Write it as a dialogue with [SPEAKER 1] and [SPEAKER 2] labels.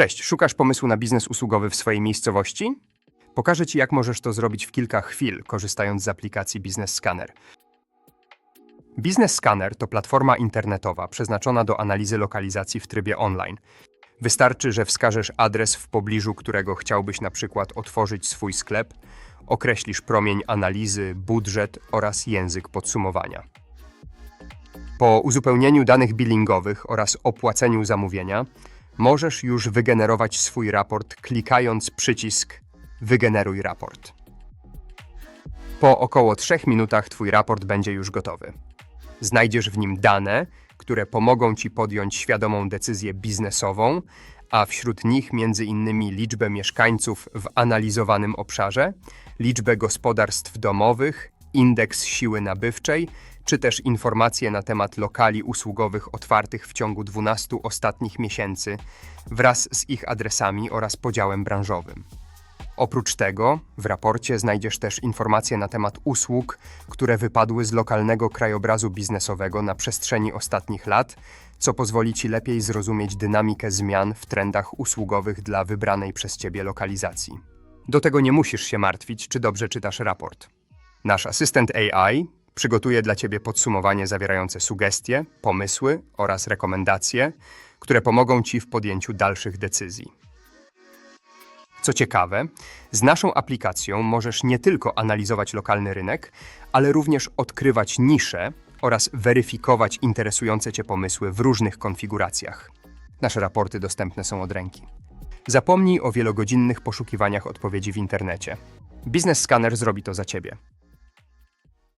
[SPEAKER 1] Cześć, szukasz pomysłu na biznes usługowy w swojej miejscowości? Pokażę Ci, jak możesz to zrobić w kilka chwil, korzystając z aplikacji Business Scanner. Business Scanner to platforma internetowa przeznaczona do analizy lokalizacji w trybie online. Wystarczy, że wskażesz adres w pobliżu, którego chciałbyś na przykład otworzyć swój sklep, określisz promień analizy, budżet oraz język podsumowania. Po uzupełnieniu danych billingowych oraz opłaceniu zamówienia, możesz już wygenerować swój raport klikając przycisk Wygeneruj raport. Po około 3 minutach Twój raport będzie już gotowy. Znajdziesz w nim dane, które pomogą Ci podjąć świadomą decyzję biznesową, a wśród nich m.in. liczbę mieszkańców w analizowanym obszarze, liczbę gospodarstw domowych, indeks siły nabywczej, czy też informacje na temat lokali usługowych otwartych w ciągu 12 ostatnich miesięcy wraz z ich adresami oraz podziałem branżowym. Oprócz tego w raporcie znajdziesz też informacje na temat usług, które wypadły z lokalnego krajobrazu biznesowego na przestrzeni ostatnich lat, co pozwoli Ci lepiej zrozumieć dynamikę zmian w trendach usługowych dla wybranej przez Ciebie lokalizacji. Do tego nie musisz się martwić, czy dobrze czytasz raport. Nasz asystent AI przygotuje dla Ciebie podsumowanie zawierające sugestie, pomysły oraz rekomendacje, które pomogą Ci w podjęciu dalszych decyzji. Co ciekawe, z naszą aplikacją możesz nie tylko analizować lokalny rynek, ale również odkrywać nisze oraz weryfikować interesujące Cię pomysły w różnych konfiguracjach. Nasze raporty dostępne są od ręki. Zapomnij o wielogodzinnych poszukiwaniach odpowiedzi w internecie. Business Scanner zrobi to za Ciebie.